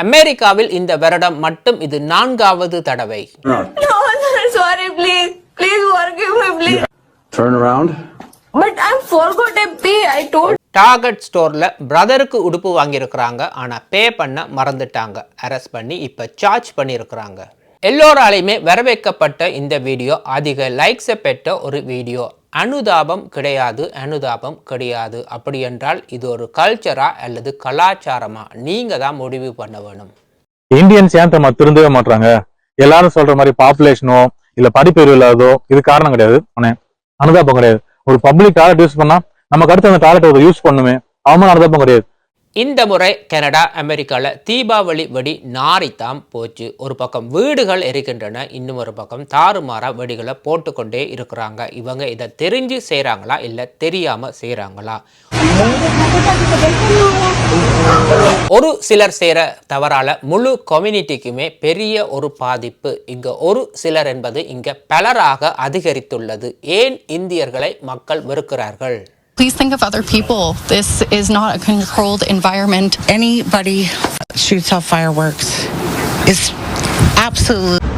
அமெரிக்காவில் இந்த வருடம் மட்டும் இது நான்காவது தடவை No, sir, sorry, please. Please forgive me, please. Turn around. But I forgot a pay. I told target ஸ்டோர்ல பிரதருக்கு உடுப்பு வாங்கியிருக்கிறாங்க ஆனா பே பண்ண மறந்துட்டாங்க அரெஸ்ட் பண்ணி இப்ப சார்ஜ் பண்ணியிருக்கிறாங்க எல்லோராலையுமே வரவேற்கப்பட்ட இந்த வீடியோ அதிக லைக்ஸை பெற்ற ஒரு வீடியோ அனுதாபம் கிடையாது அனுதாபம் கிடையாது. அப்படி என்றால் இது ஒரு கல்ச்சரா அல்லது கலாச்சாரமா? நீங்க தான் முடிவு பண்ண வேணும். இந்தியன்ஸ் ஏன் நம்ம திருந்தவே மாட்டாங்க எல்லாரும் சொல்ற மாதிரி பாப்புலேஷனோ இல்ல படிப்பறிவு இல்லாதோ இது காரணம் கிடையாது. அனுதாபம் கிடையாது. ஒரு பப்ளிக் டாய்லெட் யூஸ் பண்ணா நமக்கு அடுத்து அந்த டாய்லெட் யூஸ் பண்ணுமே அவன் அனுதாபம் கிடையாது. இந்த முறை கனடா அமெரிக்காவில் தீபாவளி வெடி நாரித்தான் போச்சு. ஒரு பக்கம் வீடுகள் இருக்கின்றன இன்னும் ஒரு பக்கம் தாறுமாறாக வெடிகளை போட்டுக்கொண்டே இருக்கிறாங்க. இவங்க இதை தெரிஞ்சு செய்கிறாங்களா இல்லை தெரியாமல் செய்கிறாங்களா ஒரு சிலர் செய்கிற தவறால முழு கம்யூனிட்டிக்குமே பெரிய ஒரு பாதிப்பு. இங்கே ஒரு சிலர் என்பது இங்கே பலராக அதிகரித்துள்ளது. ஏன் இந்தியர்களை மக்கள் வெறுக்கிறார்கள்? Please think of other people. This is not a controlled environment. anybody shoots off fireworks is absolutely